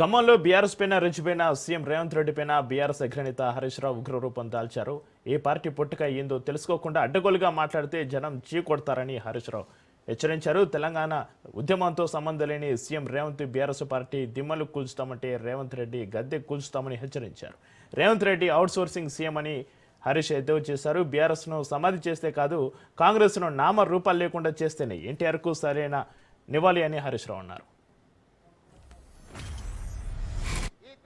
ఖమ్మంలో బీఆర్ఎస్ పైన రెచ్చిపోయిన సీఎం రేవంత్ రెడ్డి పైన బీఆర్ఎస్ అగ్రనేత హరీష్ రావు ఉగ్రరూపం దాల్చారు. ఏ పార్టీ పుట్టుక ఏందో తెలుసుకోకుండా అడ్డగోలుగా మాట్లాడితే జనం చీకొడతారని హరీష్ రావు హెచ్చరించారు. తెలంగాణ ఉద్యమంతో సంబంధం లేని సీఎం రేవంత్ బీఆర్ఎస్ పార్టీ దిమ్మలు కూల్చుతామంటే రేవంత్ రెడ్డి గద్దె కూల్చుతామని హెచ్చరించారు. రేవంత్ రెడ్డి అవుట్సోర్సింగ్ సీఎం అని హరీష్ ఎద్దేవా చేశారు. బీఆర్ఎస్ను సమాధి చేస్తే కాదు కాంగ్రెస్ను నామ రూపాలు లేకుండా చేస్తేనే ఎన్టీఆర్కు సరైన నివాళి అని హరీష్ రావు అన్నారు.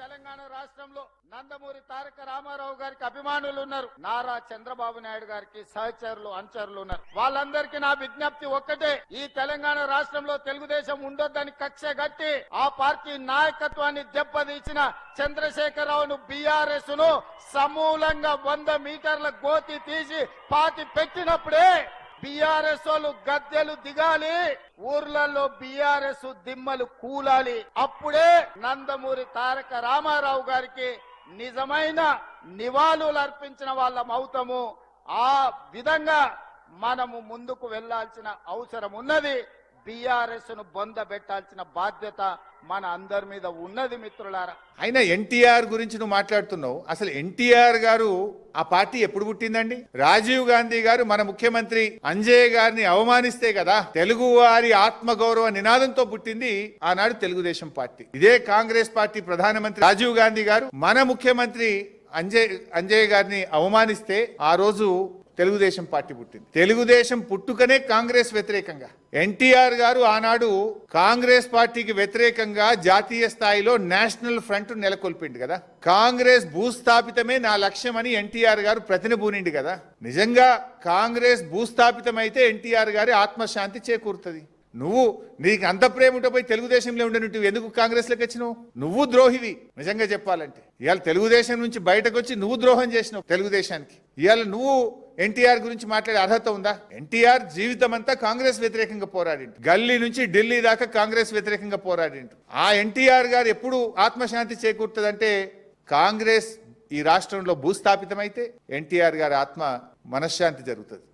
తెలంగాణ రాష్ట్రంలో నందమూరి తారక రామారావు గారికి అభిమానులు ఉన్నారు. నారా చంద్రబాబు నాయుడు గారికి సహచరులు అనుచరులు ఉన్నారు. వాళ్ళందరికీ నా విజ్ఞప్తి ఒక్కటే. ఈ తెలంగాణ రాష్ట్రంలో తెలుగుదేశం ఉండొద్దని కక్ష గట్టి ఆ పార్టీ నాయకత్వాన్ని దెబ్బతీసిన చంద్రశేఖరరావును బీఆర్ఎస్ను సమూలంగా వంద మీటర్ల గోతి తీసి పాతి పెట్టినప్పుడే బీఆర్ఎస్ వాళ్ళు గద్దెలు దిగాలి ఊర్లలో బీఆర్ఎస్ దిమ్మలు కూలాలి. అప్పుడే నందమూరి తారక రామారావు గారికి నిజమైన నివాళులు అర్పించిన వాళ్ళం అవుతాము. ఆ విధంగా మనము ముందుకు వెళ్ళాల్సిన అవసరం ఉన్నది. బీఆర్ఎస్ను బొంద పెట్టాల్సిన బాధ్యత మన అందరి మీద ఉన్నది మిత్రులారా. అయినా ఎన్టీఆర్ గురించి నువ్వు మాట్లాడుతున్నావు. అసలు ఎన్టీఆర్ గారు ఆ పార్టీ ఎప్పుడు పుట్టిందండి? రాజీవ్ గాంధీ గారు మన ముఖ్యమంత్రి అంజయ్ గారిని అవమానిస్తే కదా తెలుగు వారి ఆత్మగౌరవ నినాదంతో పుట్టింది ఆనాడు తెలుగుదేశం పార్టీ. ఇదే కాంగ్రెస్ పార్టీ ప్రధానమంత్రి రాజీవ్ గాంధీ గారు మన ముఖ్యమంత్రి అంజయ్ అంజయ్ గారిని అవమానిస్తే ఆ రోజు తెలుగుదేశం పార్టీ పుట్టింది. తెలుగుదేశం పుట్టుకనే కాంగ్రెస్ వ్యతిరేకంగా. ఎన్టీఆర్ గారు ఆనాడు కాంగ్రెస్ పార్టీకి వ్యతిరేకంగా జాతీయ స్థాయిలో నేషనల్ ఫ్రంట్ నెలకొల్పిండు కదా. కాంగ్రెస్ భూస్థాపితమే నా లక్ష్యం అని ఎన్టీఆర్ గారు ప్రతినబూనిండు కదా. నిజంగా కాంగ్రెస్ భూస్థాపితమైతే ఎన్టీఆర్ గారి ఆత్మశాంతి చేకూరుతుంది. నువ్వు నీకు అంత ప్రేమ పోయి తెలుగుదేశంలో ఉండే నువ్వు ఎందుకు కాంగ్రెస్లోకి వచ్చినావు? నువ్వు ద్రోహివి. నిజంగా చెప్పాలంటే. ఇవాళ తెలుగుదేశం నుంచి బయటకు వచ్చి నువ్వు ద్రోహం చేసినావు తెలుగుదేశానికి. ఇవాళ నువ్వు ఎన్టీఆర్ గురించి మాట్లాడే అర్హత ఉందా? ఎన్టీఆర్ జీవితం అంతా కాంగ్రెస్ వ్యతిరేకంగా పోరాడిండు. గల్లీ నుంచి ఢిల్లీ దాకా కాంగ్రెస్ వ్యతిరేకంగా పోరాడిండు. ఆ ఎన్టీఆర్ గారు ఎప్పుడు ఆత్మశాంతి చేకూరుతుందంటే కాంగ్రెస్ ఈ రాష్ట్రంలో భూస్థాపితమైతే ఎన్టీఆర్ గారి ఆత్మ మనశ్శాంతి జరుగుతుంది.